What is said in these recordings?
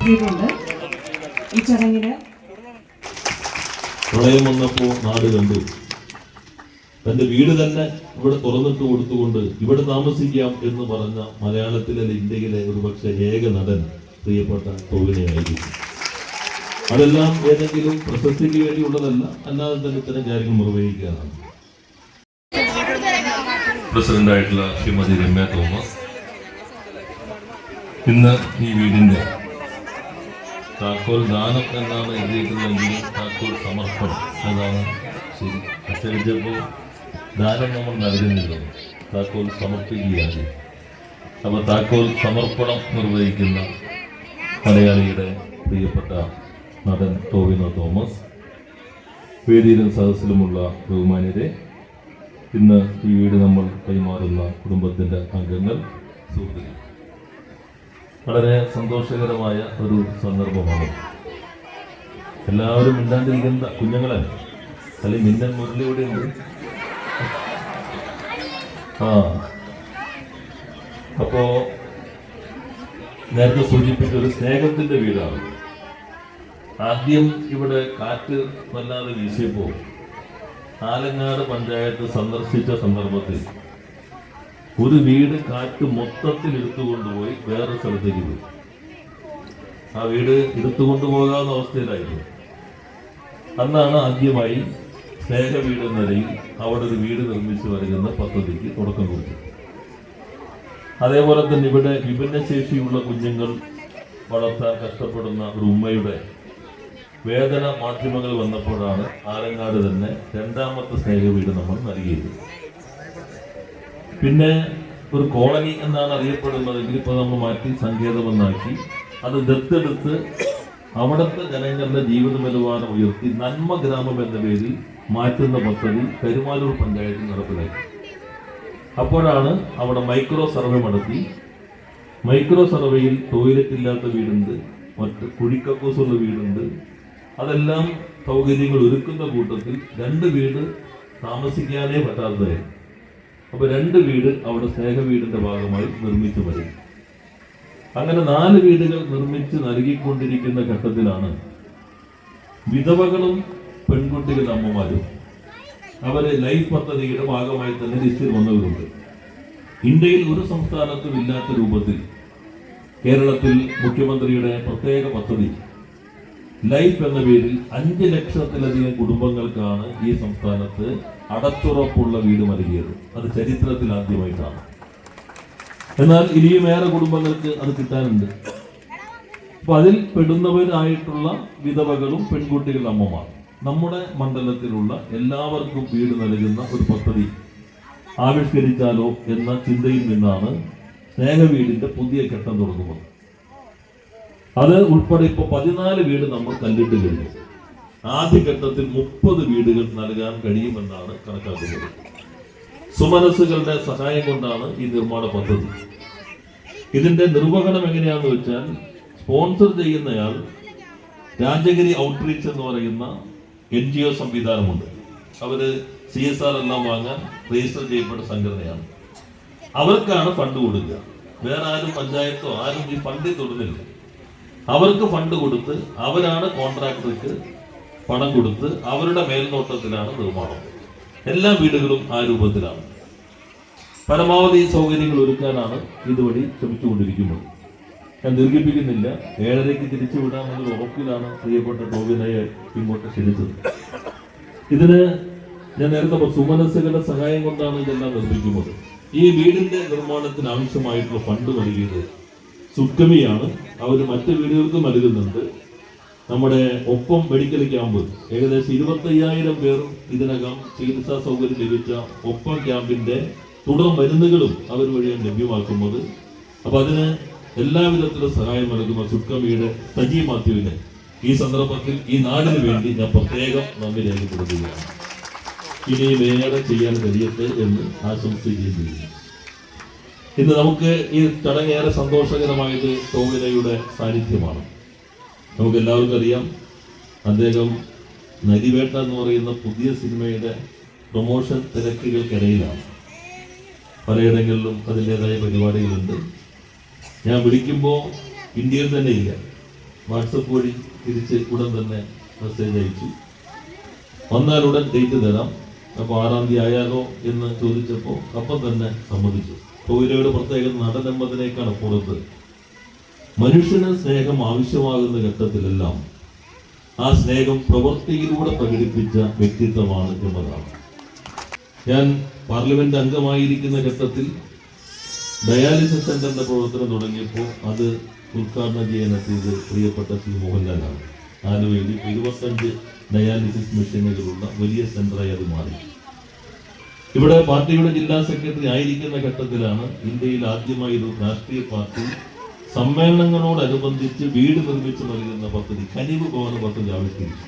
എത്തിയിട്ടുണ്ട് ഈ ചടങ്ങിന് പ്രളയം വന്നപ്പോൾ നാട് കണ്ടു. തന്റെ വീട് തന്നെ ഇവിടെ തുറന്നിട്ട് കൊടുത്തുകൊണ്ട് ഇവിടെ താമസിക്കാം എന്ന് പറഞ്ഞ മലയാളത്തിലെ ഒരു ഒരുപക്ഷെ ഏക നടൻ പ്രിയപ്പെട്ട ടോവിനെയായിരിക്കും അതെല്ലാം ഏതെങ്കിലും പ്രശസ്തിക്ക് വേണ്ടിയുള്ളതല്ല അല്ലാതെ തന്നെ ഇത്തരം കാര്യങ്ങൾ നിർവഹിക്കാറാണ്. പ്രസിഡന്റായിട്ടുള്ള ശ്രീമതി രമ്യ തോമസ്. ഇന്ന് ഈ വീടിന്റെ താക്കോൽ ദാനം എന്നാണ് എഴുതിയിട്ടുള്ളതെങ്കിലും താക്കോൽ സമർപ്പണം. അതാണ് ശരി. അച്ചടിച്ചപ്പോൾ ദാനം നമ്മൾ നൽകുന്നില്ല. താക്കോൽ സമർപ്പിക്കുകയാണ്. അപ്പോൾ താക്കോൽ സമർപ്പണം നിർവഹിക്കുന്ന മലയാളിയുടെ പ്രിയപ്പെട്ട നടൻ ടോവിനോ തോമസ് വേദിയിലും സദസ്സിലുമുള്ള ബഹുമാന്യരെ ഇന്ന് ഈ വീട് നമ്മൾ കൈമാറുന്ന കുടുംബത്തിന്റെ അംഗങ്ങൾ സുഹൃത്തുക്കൾ. വളരെ സന്തോഷകരമായ ഒരു സന്ദർഭമാണ്. എല്ലാവരും മിണ്ടാണ്ടിരിക്കുന്ന കുഞ്ഞുങ്ങളെ അല്ലെങ്കിൽ മിന്നൽ മുരളി ഇവിടെ ഉണ്ട്. ആ. അപ്പോ നേരത്തെ സൂചിപ്പിച്ച ഒരു സ്നേഹത്തിന്റെ വീടാണ്. ആദ്യം ഇവിടെ കാറ്റ് വല്ലാതെ വീശിയപ്പോൾ ആലങ്ങാട് പഞ്ചായത്ത് സന്ദർശിച്ച സന്ദർഭത്തിൽ ഒരു വീട് കാറ്റ് മൊത്തത്തിൽ എടുത്തുകൊണ്ടുപോയി വേറെ സ്ഥലത്തേക്ക് പോയി. ആ വീട് എടുത്തുകൊണ്ടു പോകാവുന്ന അവസ്ഥയിലായിരുന്നു. അന്നാണ് ആദ്യമായി സ്നേഹ വീട് എന്ന നിലയിൽ അവിടെ ഒരു വീട് നിർമ്മിച്ചു വരുന്ന പദ്ധതിക്ക് തുടക്കം കുറിച്ചത് അതേപോലെ തന്നെ ഇവിടെ വിഭിന്നശേഷിയുള്ള കുഞ്ഞുങ്ങൾ വളർത്താൻ കഷ്ടപ്പെടുന്ന ഒരു ഉമ്മയുടെ വേദന മാധ്യമങ്ങൾ വന്നപ്പോഴാണ് ആലങ്ങാട് തന്നെ രണ്ടാമത്തെ സ്നേഹ വീട് നമ്മൾ നൽകിയത്. പിന്നെ ഒരു കോളനി എന്നാണ് അറിയപ്പെടുന്നത്. ഇതിലിപ്പോൾ നമ്മൾ മാറ്റി സങ്കേതമെന്നാക്കി അത് ദത്തെടുത്ത് അവിടുത്തെ ജനങ്ങളുടെ ജീവിത നിലവാരം ഉയർത്തി നന്മ ഗ്രാമം എന്ന പേരിൽ മാറ്റുന്ന പദ്ധതി കരുമാലൂർ പഞ്ചായത്തിൽ നടപ്പിലാക്കി. അപ്പോഴാണ് അവിടെ മൈക്രോ സർവേ നടത്തി. മൈക്രോ സർവേയിൽ ടോയ്ലറ്റ് ഇല്ലാത്ത വീടുണ്ട്. മറ്റ് കുഴിക്കക്കൂസുള്ള വീടുണ്ട്. അതെല്ലാം സൗകര്യങ്ങൾ ഒരുക്കുന്ന കൂട്ടത്തിൽ രണ്ട് വീട് താമസിക്കാനേ പറ്റാത്തതായിരുന്നു അപ്പൊ രണ്ട് വീട് അവിടെ സ്നേഹ വീടിന്റെ ഭാഗമായി നിർമ്മിച്ചു വരും. അങ്ങനെ നാല് വീടുകൾ നിർമ്മിച്ച് നൽകിക്കൊണ്ടിരിക്കുന്ന ഘട്ടത്തിലാണ് വിധവകളും പെൺകുട്ടികളുടെ അമ്മമാരും. അവർ ലൈഫ് പദ്ധതിയുടെ ഭാഗമായി തന്നെ ലിസ്റ്റിൽ വന്നവരുണ്ട്. ഇന്ത്യയിൽ ഒരു സംസ്ഥാനത്തും ഇല്ലാത്ത രൂപത്തിൽ കേരളത്തിൽ മുഖ്യമന്ത്രിയുടെ പ്രത്യേക പദ്ധതി ലൈഫ് എന്ന പേരിൽ അഞ്ച് ലക്ഷത്തിലധികം കുടുംബങ്ങൾക്കാണ് ഈ സംസ്ഥാനത്ത് അടച്ചുറപ്പുള്ള വീട് നൽകിയത്. അത് ചരിത്രത്തിൽ ആദ്യമായിട്ടാണ്. എന്നാൽ ഇനിയും ഏറെ കുടുംബങ്ങൾക്ക് അത് കിട്ടാനുണ്ട്. അപ്പൊ അതിൽ പെടുന്നവരായിട്ടുള്ള വിധവകളും പെൺകുട്ടികളുടെ അമ്മമാർ നമ്മുടെ മണ്ഡലത്തിലുള്ള എല്ലാവർക്കും വീട് നൽകുന്ന ഒരു പദ്ധതി ആവിഷ്കരിച്ചാലോ എന്ന ചിന്തയിൽ നിന്നാണ് സ്നേഹവീടിന്റെ പുതിയ ഘട്ടം തുടങ്ങുന്നത്. അത് ഉൾപ്പെടെ ഇപ്പൊ പതിനാല് വീട് നമ്മൾ കണ്ടിട്ട് കഴിഞ്ഞു ആദ്യഘട്ടത്തിൽ മുപ്പത് വീടുകൾ നൽകാൻ കഴിയുമെന്നാണ് കണക്കാക്കുന്നത്. സുമനസ്സുകളുടെ സഹായം കൊണ്ടാണ് ഈ നിർമ്മാണ പദ്ധതി. ഇതിന്റെ നിർവഹണം എങ്ങനെയാണെന്ന് വെച്ചാൽ സ്പോൺസർ ചെയ്യുന്നയാൾ രാജഗിരി ഔട്ട്റീച്ച് എന്ന് പറയുന്ന എൻ ജി ഒ സംവിധാനമുണ്ട്. അവർ സി എസ് ആർ എല്ലാം വാങ്ങാൻ രജിസ്റ്റർ ചെയ്യപ്പെട്ട സംഘടനയാണ്. അവർക്കാണ് ഫണ്ട് കൊടുക്കുക. വേറെ ആരും പഞ്ചായത്തോ ആരും ഈ ഫണ്ടിൽ തൊടുന്നില്ല. അവർക്ക് ഫണ്ട് കൊടുത്ത് അവരാണ് കോൺട്രാക്ടർക്ക് പണം കൊടുത്ത് അവരുടെ മേൽനോട്ടത്തിലാണ് നിർമ്മാണം. എല്ലാ വീടുകളും ആ രൂപത്തിലാണ്. പരമാവധി സൗകര്യങ്ങൾ ഒരുക്കാനാണ് ഇതുവഴി ശ്രമിച്ചുകൊണ്ടിരിക്കുന്നത്. ഞാൻ ദീർഘിപ്പിക്കുന്നില്ല. ഏഴരയ്ക്ക് തിരിച്ചു വിടാമെന്നൊരു ഉറപ്പിലാണ് പ്രിയപ്പെട്ട ടോവിനയെ ഇങ്ങോട്ട് ക്ഷണിച്ചത്. ഇതിന് ഞാൻ നേരത്തെ സുമനസ്സുകളുടെ സഹായം കൊണ്ടാണ് ഇതെല്ലാം നിർമ്മിക്കുന്നത്. ഈ വീടിന്റെ നിർമ്മാണത്തിന് ആവശ്യമായിട്ടുള്ള ഫണ്ട് നൽകിയത് സുക്കമിയാണ് അവർ മറ്റു വീടുകൾക്കും നൽകുന്നുണ്ട് നമ്മുടെ ഒപ്പം മെഡിക്കൽ ക്യാമ്പ് ഏകദേശം ഇരുപത്തയ്യായിരം പേർ ഇതിനകം ചികിത്സാ സൗകര്യം ലഭിച്ച ഒപ്പം ക്യാമ്പിന്റെ തുടർ മരുന്നുകളും അവർ വഴിയാണ് ലഭ്യമാക്കുന്നത്. അപ്പൊ അതിന് എല്ലാവിധത്തിലും സഹായം നൽകുന്ന സുക്കമിയുടെ സജീവ് മാത്യുവിന് ഈ സന്ദർഭത്തിൽ ഈ നാടിന് വേണ്ടി ഞാൻ പ്രത്യേകം നന്ദി രേഖപ്പെടുത്തുകയാണ്. ഇനിയും ഏറെ ചെയ്യാൻ കഴിയട്ടെ എന്ന് ആശംസിക്കുകയും ചെയ്യുന്നു. ഇന്ന് നമുക്ക് ഈ ചടങ്ങ് ഏറെ സന്തോഷകരമായത് ടോവിനയുടെ സാന്നിധ്യമാണ്. നമുക്ക് എല്ലാവർക്കും അറിയാം അദ്ദേഹം നരിവേട്ട എന്ന് പറയുന്ന പുതിയ സിനിമയുടെ പ്രൊമോഷൻ തിരക്കുകൾക്കിടയിലാണ്. പലയിടങ്ങളിലും അതിന്റെതായ പരിപാടികളുണ്ട്. ഞാൻ വിളിക്കുമ്പോൾ ഇന്ത്യയിൽ തന്നെ ഇല്ല. വാട്സപ്പ് വഴി തിരിച്ച് ഉടൻ തന്നെ മെസ്സേജ് അയച്ചു. വന്നാൽ ഉടൻ ഡേറ്റ് തരാം. അപ്പോൾ ആറാം തീയതി ആയാലോ എന്ന് ചോദിച്ചപ്പോൾ അപ്പം തന്നെ സമ്മതിച്ചു. ടോയിലയുടെ പ്രത്യേകത നടനമ്പതിനേക്കാണ് പുറത്ത് മനുഷ്യന് സ്നേഹം ആവശ്യമാകുന്ന ഘട്ടത്തിലെല്ലാം ആ സ്നേഹം പ്രവൃത്തിയിലൂടെ പ്രകടിപ്പിച്ച വ്യക്തിത്വമാണ് എന്നതാണ് ഞാൻ പാർലമെന്റ് അംഗമായിരിക്കുന്ന ഘട്ടത്തിൽ ഡയാലിസിസ് സെന്ററിന്റെ പ്രവർത്തനം തുടങ്ങിയപ്പോൾ അത് ഉദ്ഘാടനം ചെയ്യാനെത്തിയത് പ്രിയപ്പെട്ട ശ്രീ മോഹൻലാലാണ്. അതിനുവേണ്ടി ഇരുപത്തഞ്ച് ഡയാലിസിസ് മെഷീനുകളുള്ള വലിയ സെന്ററായി അത് മാറി. ഇവിടെ പാർട്ടിയുടെ ജില്ലാ സെക്രട്ടറി ആയിരിക്കുന്ന ഘട്ടത്തിലാണ് ഇന്ത്യയിൽ ആദ്യമായി ഒരു രാഷ്ട്രീയ പാർട്ടി സമ്മേളനങ്ങളോടനുബന്ധിച്ച് വീട് നിർമ്മിച്ചു നൽകുന്ന പദ്ധതി കനിവ് ഭവന പദ്ധതി ആവിഷ്കരിച്ചു.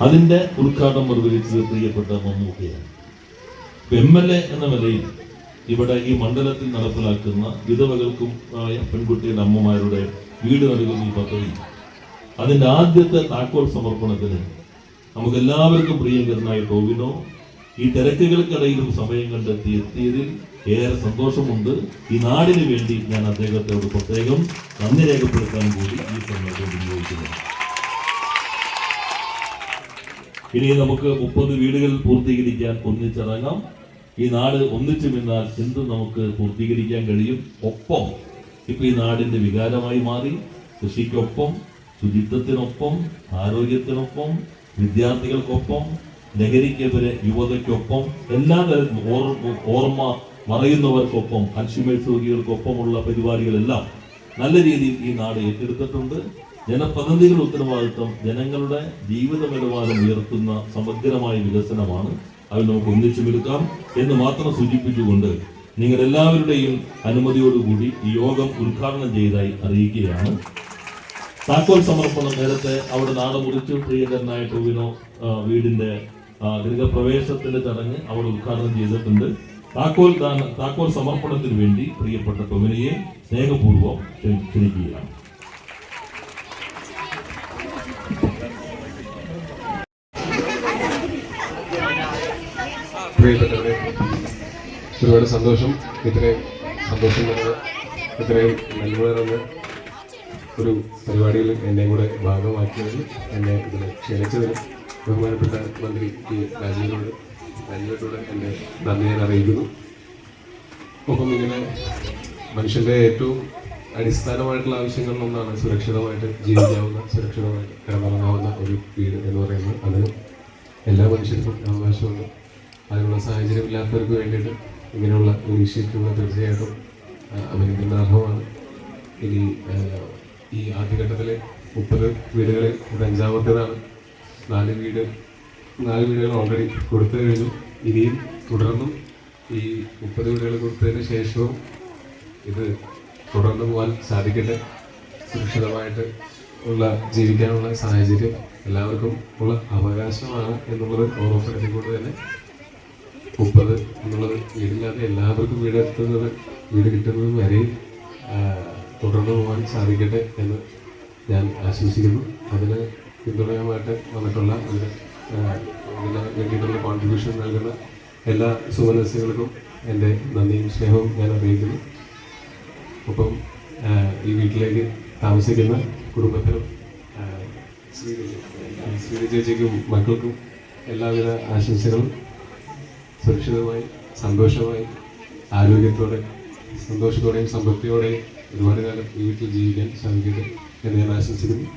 അതിന്റെ ഉദ്ഘാടനം നിർവഹിച്ചത് പ്രിയപ്പെട്ട മമ്മൂക്കയാണ് എം എൽ എ എന്ന നിലയിൽ ഇവിടെ ഈ മണ്ഡലത്തിൽ നടപ്പിലാക്കുന്ന വിധവകൾക്കും ആയ പെൺകുട്ടിയുടെ അമ്മമാരുടെ വീട് നൽകുന്ന ഈ പദ്ധതി അതിന്റെ ആദ്യത്തെ താക്കോൽ സമർപ്പണത്തിന് നമുക്ക് എല്ലാവർക്കും പ്രിയങ്കരനായ ടോവിനോ ഈ തിരക്കുകൾക്കിടയിലും സമയം കണ്ടെത്തി എത്തിയതിൽ ഏറെ സന്തോഷമുണ്ട്. ഈ നാടിന് വേണ്ടി ഞാൻ അദ്ദേഹത്തോട് പ്രത്യേകം നന്ദി രേഖപ്പെടുത്താൻ കൂടി ഈ സന്ദർഭം വിനിയോഗിക്കുന്നു ഇനി നമുക്ക് മുപ്പത് വീടുകൾ പൂർത്തീകരിക്കാൻ ഒന്നിച്ചിറങ്ങാം. ഈ നാട് ഒന്നിച്ചു നിന്നാൽ എന്ത് നമുക്ക് പൂർത്തീകരിക്കാൻ കഴിയും? ഒപ്പം. ഇപ്പൊ ഈ നാടിന്റെ വികാരമായി മാറി. കൃഷിക്കൊപ്പം ശുചിത്വത്തിനൊപ്പം ആരോഗ്യത്തിനൊപ്പം വിദ്യാർത്ഥികൾക്കൊപ്പം ലഹരിക്കെതിരെ യുവതയ്ക്കൊപ്പം എല്ലാ തരത്തിലും ഓർ- ഓർമ്മ മറയുന്നവർക്കൊപ്പം കൺസ്യൂമേഴ്സ് രോഗികൾക്കൊപ്പമുള്ള പരിപാടികളെല്ലാം നല്ല രീതിയിൽ ഈ നാട് ഏറ്റെടുത്തിട്ടുണ്ട്. ജനപ്രതിനിധികളുടെ ഉത്തരവാദിത്വം ജനങ്ങളുടെ ജീവിത നിലവാരം ഉയർത്തുന്ന സമഗ്രമായ വികസനമാണ്. അത് നമുക്ക് ഒന്നിച്ചു നിൽക്കാം എന്ന് മാത്രം സൂചിപ്പിച്ചുകൊണ്ട് നിങ്ങളെല്ലാവരുടെയും അനുമതിയോടുകൂടി ഈ യോഗം ഉദ്ഘാടനം ചെയ്തതായി അറിയിക്കുകയാണ്. താക്കോൽ സമർപ്പണം നേരത്തെ അവിടെ നാട് മുറിച്ചു പ്രിയങ്കരനായ ടൂവിനോ വീടിന്റെ ഗൃഹപ്രവേശത്തിന്റെ ചടങ്ങ് അവൾ ഉദ്ഘാടനം ചെയ്തിട്ടുണ്ട്. താക്കോൽ ദാന താക്കോൽ സമർപ്പണത്തിന് വേണ്ടി പ്രിയപ്പെട്ട ടൊവിനയെ സ്നേഹപൂർവം ക്ഷണി- ക്ഷണിക്കുകയാണ്. പ്രിയപ്പെട്ടവരെ ഒരുപാട് സന്തോഷം. ഇത്രയും സന്തോഷം നിറഞ്ഞ ഇത്രയും നന്മ ഒരു പരിപാടിയിൽ എന്നെ കൂടെ ഭാഗമാക്കിയതിൽ എന്നെ ഇതിനെ ക്ഷണിച്ചതിന് ബഹുമാനപ്പെട്ട മന്ത്രി ടി. രാജീവിനോട് രാജീവനോട് എന്റെ നന്ദി ഞാൻ അറിയിക്കുന്നു. ഒപ്പം ഇങ്ങനെ മനുഷ്യന്റെ ഏറ്റവും അടിസ്ഥാനമായിട്ടുള്ള ആവശ്യങ്ങളിലൊന്നാണ് സുരക്ഷിതമായിട്ട് ജീവിക്കാവുന്ന സുരക്ഷിതമായിട്ട് കിടന്നുറങ്ങാവുന്ന ഒരു വീട് എന്ന് പറയുന്നത്. അതിന് എല്ലാ മനുഷ്യർക്കും അവകാശമുണ്ട് അതിനുള്ള സാഹചര്യം ഇല്ലാത്തവർക്ക് വേണ്ടിയിട്ട് ഇങ്ങനെയുള്ള ഇനീഷ്യേറ്റീവുകൾ തീർച്ചയായിട്ടും അഭിനന്ദനാർഹമാണ്. ഇനി ഈ ആദ്യഘട്ടത്തിലെ മുപ്പത് വീടുകളിൽ ഇത് അഞ്ചാമത്തേതാണ്. നാല് വീട് നാല് വീടുകൾ ഓൾറെഡി കൊടുത്തു കഴിഞ്ഞു ഇനിയും തുടർന്നും ഈ മുപ്പത് വീടുകൾ കൊടുത്തതിന് ശേഷവും ഇത് തുടർന്ന് പോകാൻ സാധിക്കട്ടെ. സുരക്ഷിതമായിട്ട് ഉള്ള ജീവിക്കാനുള്ള സാഹചര്യം എല്ലാവർക്കും ഉള്ള അവകാശമാണ് എന്നുള്ളത് ഓർമ്മപ്പെടുത്തിക്കൊണ്ട് തന്നെ മുപ്പത് എന്നുള്ളത് വീടില്ലാതെ എല്ലാവർക്കും വീട് എത്തുന്നത് വീട് കിട്ടുന്നതും വരെയും തുടർന്നു പോകാൻ സാധിക്കട്ടെ എന്ന് ഞാൻ ആശംസിക്കുന്നു. അതിന് പിന്തുണയുമായിട്ട് വന്നിട്ടുള്ള അതിന് ഇതിന് വേണ്ടിയിട്ടുള്ള കോൺട്രിബ്യൂഷൻ നൽകുന്ന എല്ലാ സുമനസ്സുകൾക്കും എന്റെ നന്ദിയും സ്നേഹവും ഞാൻ അറിയിക്കുന്നു. ഒപ്പം ഈ വീട്ടിലേക്ക് താമസിക്കുന്ന കുടുംബത്തിനും ശ്രീ ചേച്ചിക്കും മക്കൾക്കും എല്ലാവിധ ആശംസകളും. സുരക്ഷിതമായി സന്തോഷമായി ആരോഗ്യത്തോടെ സന്തോഷത്തോടെയും സംതൃപ്തിയോടെയും ഒരുപാട് കാലം ഈ വീട്ടിൽ ജീവിക്കാൻ സാധിക്കട്ടെ എന്ന് ഞാൻ ആശംസിക്കുന്നു.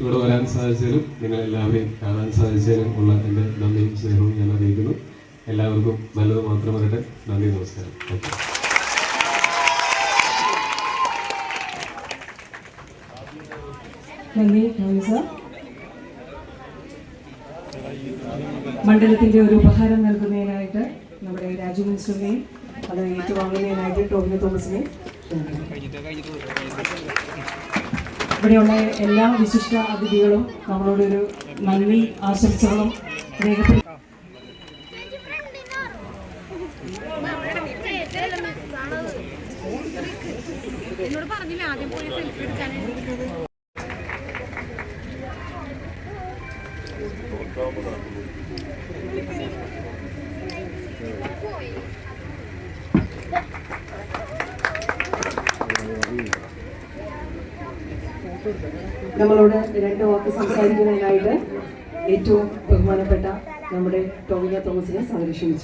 ഇവിടെ വരാൻ സാധിച്ചതിനും നിങ്ങൾ എല്ലാവരെയും കാണാൻ സാധിച്ചതിനും ഉള്ള എന്റെ നന്ദിയും സ്നേഹവും ഞാൻ അറിയിക്കുന്നു. എല്ലാവർക്കും നല്ലത് മാത്രം വരട്ടെ നന്ദി നമസ്കാരം. നന്ദി മണ്ഡലത്തിന്റെ ഒരു ഉപഹാരം നൽകുന്നതിനായിട്ട് നമ്മുടെ രാജു മിനിസ്റ്ററിനെയും അത് ഏറ്റുവാങ്ങുന്നതിനായിട്ട് ടോമിനോ തോമസിനെയും. ഇവിടെയുള്ള എല്ലാ വിശിഷ്ട അതിഥികളും നമ്മളോടൊരു നന്ദി ആശംസകളും രേഖപ്പെടുത്തി എന്നോട് പറഞ്ഞില്ല ആദ്യം പോയി സെൽഫി എടുക്കാനായിട്ട് നമ്മളോട് രണ്ട് വാക്ക് സംസാരിക്കുന്നതിനായിട്ട് ഏറ്റവും ബഹുമാനപ്പെട്ട നമ്മുടെ ടോമിന തോമസിനെ സന്ദർശിച്ചു